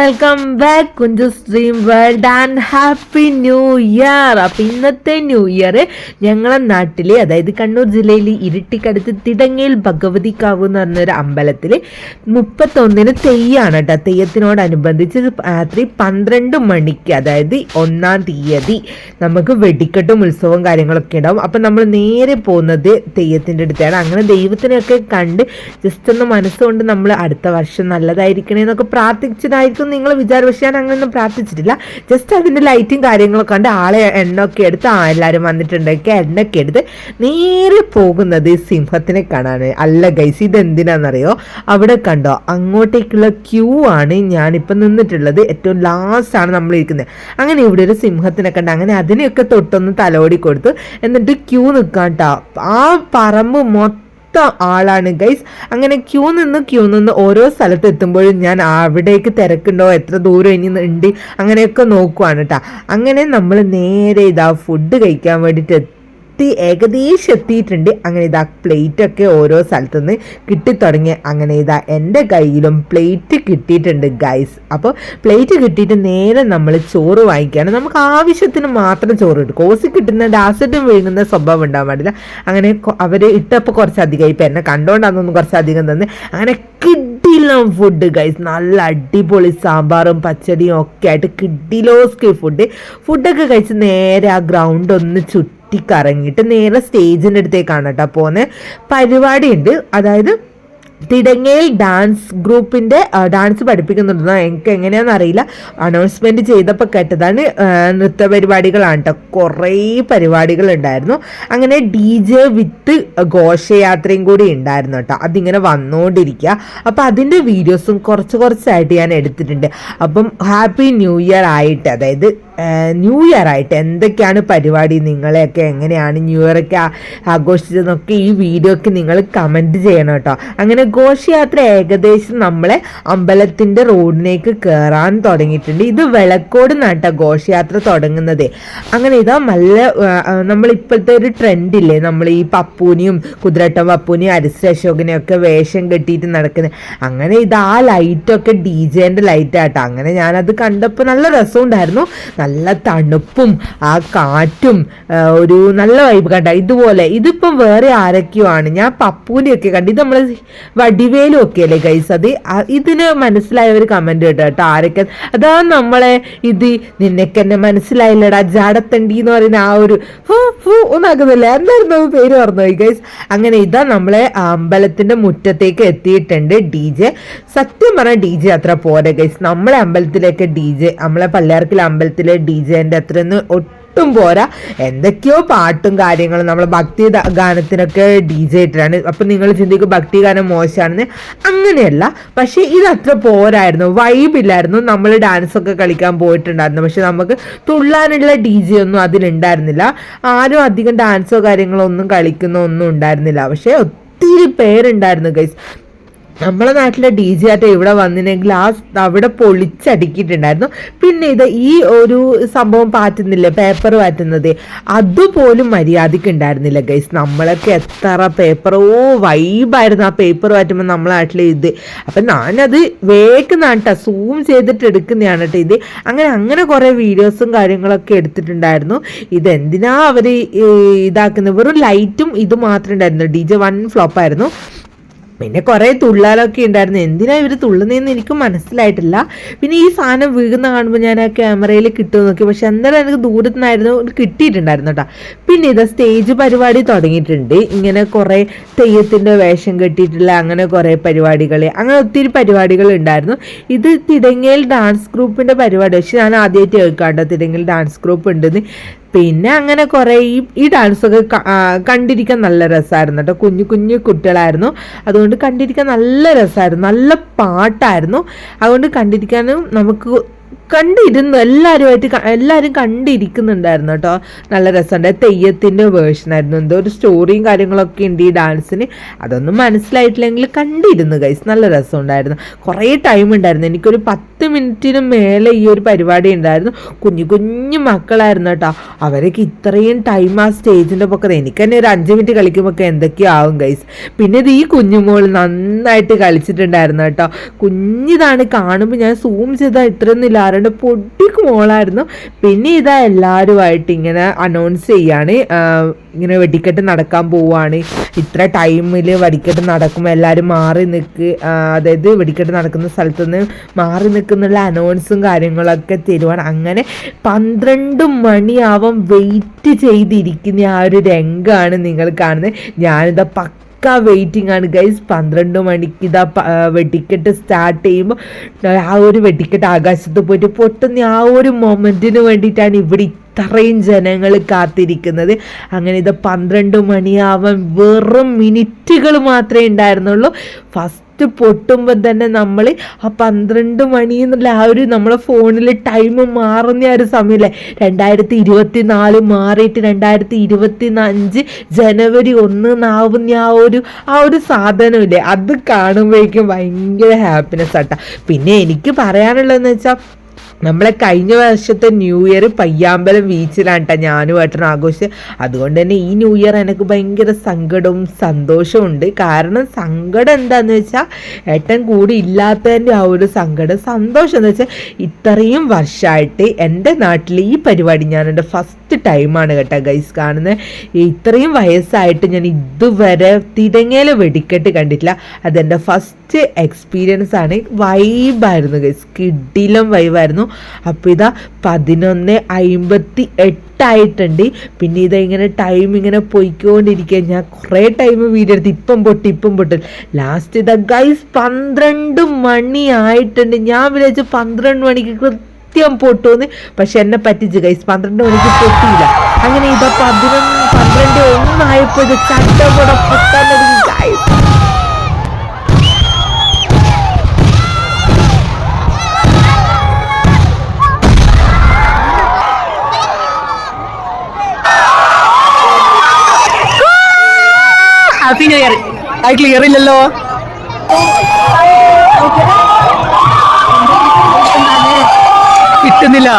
Welcome back Kunju stream world and happy new year അപ്പം ഇന്നത്തെ new year ഞങ്ങളെ നാട്ടിൽ അതായത് കണ്ണൂർ ജില്ലയിൽ ഇരിട്ടിക്കടുത്ത് തിടങ്ങയിൽ ഭഗവതിക്കാവ് എന്ന് പറഞ്ഞൊരു അമ്പലത്തിൽ മുപ്പത്തൊന്നിന് തെയ്യാണ് കേട്ടോ തെയ്യത്തിനോടനുബന്ധിച്ച് രാത്രി പന്ത്രണ്ട് മണിക്ക് അതായത് ഒന്നാം തീയതി നമുക്ക് വെടിക്കെട്ടും ഉത്സവവും കാര്യങ്ങളൊക്കെ ഉണ്ടാവും. അപ്പം നമ്മൾ നേരെ പോകുന്നത് തെയ്യത്തിന്റെ അടുത്താണ്. അങ്ങനെ ദൈവത്തിനെയൊക്കെ കണ്ട് ജസ്റ്റ് ഒന്ന് മനസ്സുകൊണ്ട് നമ്മൾ അടുത്ത വർഷം നല്ലതായിരിക്കണേ എന്നൊക്കെ പ്രാർത്ഥിച്ചതായിരിക്കും നിങ്ങൾ വിചാരം പക്ഷെ ഞാൻ അങ്ങനെയൊന്നും പ്രാർത്ഥിച്ചിട്ടില്ല. ജസ്റ്റ് അതിന്റെ ലൈറ്റും കാര്യങ്ങളൊക്കെ കണ്ട് ആളെ എണ്ണൊക്കെ എടുത്ത് ആ എല്ലാവരും വന്നിട്ടുണ്ടെങ്കിൽ എണ്ണൊക്കെ എടുത്ത് നേരെ പോകുന്നത് സിംഹത്തിനെ കാണാൻ അല്ല ഗൈസ് ഇത് എന്തിനാണെന്നറിയോ അവിടെ കണ്ടോ? അങ്ങോട്ടേക്കുള്ള ക്യൂ ആണ് ഞാനിപ്പോൾ നിന്നിട്ടുള്ളത്. ഏറ്റവും ലാസ്റ്റ് ആണ് നമ്മൾ ഇരിക്കുന്നത് അങ്ങനെ ഇവിടെ ഒരു സിംഹത്തിനെ കണ്ട് അങ്ങനെ അതിനെയൊക്കെ തൊട്ടൊന്ന് തലോടി കൊടുത്തു എന്നിട്ട് ക്യൂ നിൽക്കാം കേട്ടോ ആ പറമ്പ് മൊത്തം മൊത്തം ആളാണ് ഗൈസ് അങ്ങനെ ക്യൂ നിന്ന് ക്യൂ നിന്ന് ഓരോ സ്ഥലത്ത് എത്തുമ്പോഴും ഞാൻ അവിടേക്ക് തിരക്കുണ്ടോ എത്ര ദൂരം ഇനി ഉണ്ട് അങ്ങനെയൊക്കെ നോക്കുവാണ് കേട്ടോ അങ്ങനെ നമ്മൾ നേരെ ഇതാ ഫുഡ് കഴിക്കാൻ വേണ്ടിയിട്ട് എത്തി ഏകദേശം എത്തിയിട്ടുണ്ട്. അങ്ങനെ ഇതാ പ്ലേറ്റ് ഒക്കെ ഓരോ സ്ഥലത്തുനിന്ന് കിട്ടിത്തുടങ്ങി അങ്ങനെ ഇതാ എന്റെ കയ്യിലും പ്ലേറ്റ് കിട്ടിയിട്ടുണ്ട് ഗൈസ് അപ്പോൾ പ്ലേറ്റ് കിട്ടിയിട്ട് നേരെ നമ്മൾ ചോറ് വാങ്ങിക്കുകയാണ്. നമുക്ക് ആവശ്യത്തിന് മാത്രം ചോറ് കിട്ടും കോസി കിട്ടുന്ന ഡാസറ്റും വിഴുങ്ങുന്ന സ്വഭാവം ഉണ്ടാകാൻ പാടില്ല. അങ്ങനെ അവർ ഇട്ടപ്പോൾ കുറച്ചധികം ഇപ്പം എന്നെ കണ്ടുകൊണ്ടാണെന്നൊന്നും കുറച്ചധികം തന്നെ. അങ്ങനെ കിട്ടില്ല ഫുഡ് ഗൈസ് നല്ല അടിപൊളി സാമ്പാറും പച്ചടിയും ഒക്കെ ആയിട്ട് കിഡിലോസ്കി ഫുഡ് ഫുഡൊക്കെ കഴിച്ച് നേരെ ആ ഗ്രൗണ്ട് ഒന്ന് ചുറ്റും ചുറ്റിക്കറങ്ങിയിട്ട് നേരെ സ്റ്റേജിന്റെ അടുത്തേക്കാണ് കേട്ടോ പോകുന്നത് പരിപാടിയുണ്ട്. അതായത് തിടങ്ങേൽ ഡാൻസ് ഗ്രൂപ്പിന്റെ ഡാൻസ് പഠിപ്പിക്കുന്നുണ്ടെന്ന് എനിക്ക് എങ്ങനെയാണെന്ന് അറിയില്ല. അനൗൺസ്മെന്റ് ചെയ്തപ്പോൾ കേട്ടതാണ് നൃത്ത പരിപാടികളാണ് കേട്ടോ കുറേ പരിപാടികളുണ്ടായിരുന്നു. അങ്ങനെ ഡി ജെ വിത്ത് ഘോഷയാത്രയും കൂടി ഉണ്ടായിരുന്നു കേട്ടോ അതിങ്ങനെ വന്നുകൊണ്ടിരിക്കുക അപ്പോൾ അതിന്റെ വീഡിയോസും കുറച്ച് കുറച്ചായിട്ട് ഞാൻ എടുത്തിട്ടുണ്ട്. അപ്പം ഹാപ്പി ന്യൂ ഇയർ ആയിട്ട്. അതായത് ന്യൂ ഇയർ ആയിട്ട് എന്തൊക്കെയാണ് പരിപാടി? നിങ്ങളെയൊക്കെ എങ്ങനെയാണ് ന്യൂ ഇയറൊക്കെ ആഘോഷിച്ചതെന്നൊക്കെ ഈ വീഡിയോക്ക് നിങ്ങൾ കമന്റ് ചെയ്യണം കേട്ടോ. അങ്ങനെ ഘോഷയാത്ര ഏകദേശം നമ്മളെ അമ്പലത്തിന്റെ റോഡിലേക്ക് കയറാൻ തുടങ്ങിയിട്ടുണ്ട്. ഇത് വിളക്കോട് നാട്ട ഘോഷയാത്ര തുടങ്ങുന്നത്. അങ്ങനെ ഇതാ നല്ല നമ്മളിപ്പോഴത്തെ ഒരു ട്രെൻഡില്ലേ നമ്മൾ ഈ പപ്പൂനിയും കുതിരട്ടം പപ്പൂനിയും അരിശ്ര അശോകനെയും ഒക്കെ വേഷം കെട്ടിയിട്ട് നടക്കുന്നത് അങ്ങനെ ഇത് ആ ലൈറ്റൊക്കെ ഡി ജെന്റെ ലൈറ്റാട്ടോ അങ്ങനെ ഞാനത് കണ്ടപ്പോൾ നല്ല രസമുണ്ടായിരുന്നു. നല്ല തണുപ്പും ആ കാറ്റും ഒരു നല്ല വൈബ് കണ്ട. ഇതുപോലെ ഇതിപ്പം വേറെ ആരൊക്കെയോ ആണ്. ഞാൻ പപ്പൂനെയൊക്കെ കണ്ടു. ഇത് നമ്മൾ വടിവേലും ഒക്കെ അല്ലേ ഗൈസ് അത് ഇതിന് മനസ്സിലായവർ കമന്റ് കേട്ടോ കേട്ടോ. ആരൊക്കെ? അതാ നമ്മളെ ഇത് നിന്നെക്കെന്നെ മനസ്സിലായില്ലടാ. ജാടത്തണ്ടി എന്ന് പറയുന്ന ആ ഒരു ഹൂ ഹൂ ഒന്നാക്കുന്നില്ല? എന്തായിരുന്നു പേര് പറഞ്ഞു ഗൈസ് അങ്ങനെ ഇതാ നമ്മളെ അമ്പലത്തിന്റെ മുറ്റത്തേക്ക് എത്തിയിട്ടുണ്ട് ഡി ജെ. സത്യം പറഞ്ഞാൽ ഡി ജെ അത്ര പോരെ ഗൈസ് നമ്മളെ അമ്പലത്തിലേക്ക് ഡി ജെ നമ്മളെ പള്ളിയാർക്കിലെ അമ്പലത്തിലെ ഡി ജെന്റെ അത്രയൊന്നും ഒട്ടും പോരാ. എന്തൊക്കെയോ പാട്ടും കാര്യങ്ങളും നമ്മൾ ഭക്തി ഗാനത്തിനൊക്കെ ഡി ജെ അപ്പം നിങ്ങൾ ചിന്തിക്കും ഭക്തി ഗാനം മോശമാണെന്ന് അങ്ങനെയല്ല. പക്ഷേ ഇത് അത്ര പോരായിരുന്നു. വൈബില്ലായിരുന്നു നമ്മൾ ഡാൻസൊക്കെ കളിക്കാൻ പോയിട്ടുണ്ടായിരുന്നു. പക്ഷെ നമുക്ക് തുള്ളാനുള്ള ഡി ജെ ഒന്നും അതിലുണ്ടായിരുന്നില്ല. ആരും അധികം ഡാൻസോ കാര്യങ്ങളോ ഒന്നും കളിക്കുന്നോ ഒന്നും ഉണ്ടായിരുന്നില്ല. പക്ഷേ ഒത്തിരി പേരുണ്ടായിരുന്നു ഗൈസ് നമ്മളെ നാട്ടിലെ ഡി ജെ ആയിട്ട് ഇവിടെ വന്നിനെങ്കിൽ ആ അവിടെ പൊളിച്ചടുക്കിയിട്ടുണ്ടായിരുന്നു. പിന്നെ ഇത് ഈ ഒരു സംഭവം പാറ്റുന്നില്ലേ? പേപ്പർ പാറ്റുന്നത്. അതുപോലും മര്യാദയ്ക്ക് ഉണ്ടായിരുന്നില്ല ഗൈസ് നമ്മളൊക്കെ എത്ര പേപ്പർ ഓ വൈബായിരുന്നു ആ പേപ്പർ പാറ്റുമ്പോൾ നമ്മളെ നാട്ടിലെ ഇത്. അപ്പം ഞാനത് വേഗം കേട്ടോ സൂം ചെയ്തിട്ട് എടുക്കുന്നതാണ് കേട്ടോ ഇത്. അങ്ങനെ അങ്ങനെ കുറേ വീഡിയോസും കാര്യങ്ങളൊക്കെ എടുത്തിട്ടുണ്ടായിരുന്നു. ഇതെന്തിനാ അവർ ഇതാക്കുന്നത് വെറും ലൈറ്റും ഇത് മാത്രമേ ഉണ്ടായിരുന്നു ഡി ജെ വൺ ഫ്ലോപ്പായിരുന്നു പിന്നെ കുറേ തുള്ളാലൊക്കെ ഉണ്ടായിരുന്നു. എന്തിനാ ഇവർ തുള്ളുന്നതെന്ന് എനിക്ക് മനസ്സിലായിട്ടില്ല. പിന്നെ ഈ സാധനം വീഴുന്ന കാണുമ്പോൾ ഞാൻ ആ ക്യാമറയിൽ കിട്ടുമെന്ന് നോക്കി. പക്ഷെ എന്തായാലും എനിക്ക് ദൂരത്തു നിന്നായിരുന്നു കിട്ടിയിട്ടുണ്ടായിരുന്നു കേട്ടോ പിന്നെ ഇത് സ്റ്റേജ് പരിപാടി തുടങ്ങിയിട്ടുണ്ട്. ഇങ്ങനെ കുറേ തെയ്യത്തിന്റെ വേഷം കെട്ടിയിട്ടുള്ള അങ്ങനെ കുറേ പരിപാടികൾ അങ്ങനെ ഒത്തിരി പരിപാടികൾ ഉണ്ടായിരുന്നു. ഇത് തിടങ്ങേൽ ഡാൻസ് ഗ്രൂപ്പിന്റെ പരിപാടി. പക്ഷെ ഞാൻ ആദ്യമായിട്ട് കേൾക്കാം കേട്ടോ തിടങ്ങേൽ ഡാൻസ് ഗ്രൂപ്പ് ഉണ്ടെന്ന്. പിന്നെ അങ്ങനെ കുറേ ഈ ഈ ഡാൻസൊക്കെ കണ്ടിരിക്കാൻ നല്ല രസമായിരുന്നു കേട്ടോ കുഞ്ഞു കുഞ്ഞു കുട്ടികളായിരുന്നു. അതുകൊണ്ട് കണ്ടിരിക്കാൻ നല്ല രസമായിരുന്നു നല്ല പാട്ടായിരുന്നു. അതുകൊണ്ട് കണ്ടിരിക്കാനും നമുക്ക് കണ്ടിരുന്നു എല്ലാവരുമായിട്ട് എല്ലാവരും കണ്ടിരിക്കുന്നുണ്ടായിരുന്നു കേട്ടോ. നല്ല രസമുണ്ട്. തെയ്യത്തിന്റെ വേർഷനായിരുന്നു എന്തോ ഒരു സ്റ്റോറിയും കാര്യങ്ങളൊക്കെ ഉണ്ട് ഈ ഡാൻസിന് അതൊന്നും മനസ്സിലായിട്ടില്ലെങ്കിൽ കണ്ടിരുന്നു ഗൈസ് നല്ല രസമുണ്ടായിരുന്നു. കുറേ ടൈം ഉണ്ടായിരുന്നു. എനിക്കൊരു പത്ത് മിനിറ്റിന് മേലെ ഈ ഒരു പരിപാടി ഉണ്ടായിരുന്നു. കുഞ്ഞു കുഞ്ഞു മക്കളായിരുന്നു കേട്ടോ. അവരൊക്കെ ഇത്രയും ടൈം ആ സ്റ്റേജിന്റെ പൊക്കത്ത്. എനിക്ക് തന്നെ ഒരു അഞ്ച് മിനിറ്റ് കളിക്കുമ്പോൾ എന്തൊക്കെയാവും ഗൈസ് പിന്നെ ഇത് ഈ കുഞ്ഞുമോൾ നന്നായിട്ട് കളിച്ചിട്ടുണ്ടായിരുന്നു കേട്ടോ. കുഞ്ഞിതാണ് കാണുമ്പോൾ ഞാൻ സൂം ചെയ്താൽ ഇത്രയൊന്നും ഇല്ലാറുണ്ട് പൊട്ടിക്ക് മോളായിരുന്നു. പിന്നെ ഇതാ എല്ലാവരുമായിട്ട് ഇങ്ങനെ അനൗൺസ് ചെയ്യാണ്. ഇങ്ങനെ വെടിക്കെട്ട് നടക്കാൻ പോവുകയാണ് ഇത്ര ടൈമിൽ വെടിക്കെട്ട് നടക്കും എല്ലാവരും മാറി നിൽക്ക് അതായത് വെടിക്കെട്ട് നടക്കുന്ന സ്ഥലത്ത് നിന്ന് മാറി നിൽക്കുന്നുള്ള അനൗൺസും കാര്യങ്ങളൊക്കെ തരുവാണ്. അങ്ങനെ പന്ത്രണ്ട് മണിയാവും വെയിറ്റ് ചെയ്തിരിക്കുന്ന ആ ഒരു രംഗമാണ് നിങ്ങൾ കാണുന്നത്. ഞാനിതാ പക്ക വെയിറ്റിംഗ് ആണ്. ഗൈസ് പന്ത്രണ്ട് മണിക്ക് ഇതാ വെടിക്കെട്ട് സ്റ്റാർട്ട് ചെയ്യുമ്പോൾ ആ ഒരു വെടിക്കെട്ട് ആകാശത്ത് പോയിട്ട് പൊട്ടുന്ന ആ ഒരു മൊമെന്റിന് വേണ്ടിയിട്ടാണ് ഇവിടെ ഇത്രയും ജനങ്ങൾ കാത്തിരിക്കുന്നത്. അങ്ങനെ ഇത് പന്ത്രണ്ട് മണിയാവാൻ വെറും മിനിറ്റുകൾ മാത്രമേ ഉണ്ടായിരുന്നുള്ളൂ. ഫസ്റ്റ് പൊട്ടുമ്പോൾ തന്നെ നമ്മൾ ആ പന്ത്രണ്ട് മണി എന്നുള്ള ആ ഒരു നമ്മളെ ഫോണിൽ ടൈം മാറുന്ന ആ ഒരു സമയമില്ലേ രണ്ടായിരത്തി ഇരുപത്തി നാല് മാറിയിട്ട് രണ്ടായിരത്തി ഇരുപത്തി അഞ്ച് ജനുവരി ഒന്ന് നാവുന്ന ആ ഒരു ആ ഒരു സാധനമില്ലേ? അത് കാണുമ്പോഴേക്കും ഭയങ്കര ഹാപ്പിനെസ് ആട്ടാ. പിന്നെ എനിക്ക് പറയാനുള്ളതെന്ന് വെച്ചാൽ നമ്മളെ കഴിഞ്ഞ വർഷത്തെ ന്യൂ ഇയർ പയ്യാമ്പലം ബീച്ചിലാണ് കേട്ടോ ഞാനും ഏട്ടനും ആഘോഷിച്ചത് അതുകൊണ്ട് തന്നെ ഈ ന്യൂ ഇയർ എനിക്ക് ഭയങ്കര സങ്കടവും സന്തോഷവും ഉണ്ട്. കാരണം സങ്കടം എന്താണെന്ന് വെച്ചാൽ ഏട്ടൻ കൂടി ഇല്ലാത്തതിന്റെ ആ ഒരു സങ്കടം സന്തോഷം എന്ന് വെച്ചാൽ ഇത്രയും വർഷമായിട്ട് എന്റെ നാട്ടിൽ ഈ പരിപാടി ഞാൻ എന്റെ ഫസ്റ്റ് ടൈമാണ് കേട്ടോ ഗൈസ് കാണുന്നത് ഇത്രയും വയസ്സായിട്ട് ഞാൻ ഇതുവരെ തിരങ്ങേല വെടിക്കെട്ട് കണ്ടിട്ടില്ല. അതെന്റെ ഫസ്റ്റ് എക്സ്പീരിയൻസ് ആണ്. വൈബായിരുന്നു ഗൈസ് കിഡിലും വൈബായിരുന്നു അപ്പോൾ ഇതാ പതിനൊന്ന് അമ്പത്തി എട്ടായിട്ടുണ്ട്. പിന്നെ ഇതാ ഇങ്ങനെ ടൈം ഇങ്ങനെ പൊയ്ക്കൊണ്ടിരിക്കുക ഞാൻ കുറേ ടൈം വീഡിയോ എടുത്ത് ഇപ്പം പൊട്ടി ഇപ്പം പൊട്ടി. ലാസ്റ്റ് ഇതാ ഗൈസ് പന്ത്രണ്ട് മണി ആയിട്ടുണ്ട്. ഞാൻ വിചാരിച്ചു പന്ത്രണ്ട് മണിക്ക് കൃത്യം പൊട്ടുമെന്ന്. പക്ഷെ എന്നെ പറ്റിച്ച് ഗൈസ് പന്ത്രണ്ട് മണിക്ക് പൊട്ടിയില്ല. അങ്ങനെ ഇതാ പതിനൊന്ന് പന്ത്രണ്ട് ഒന്നായപ്പോൾ ഇത് ചട്ടപട പൊട്ടാൻ തുടങ്ങി ഗൈസ് ഹാപ്പി ന്യൂ ഇയർ അത് ക്ലിയർ ഇല്ലല്ലോ കിട്ടുന്നില്ല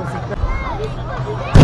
Música.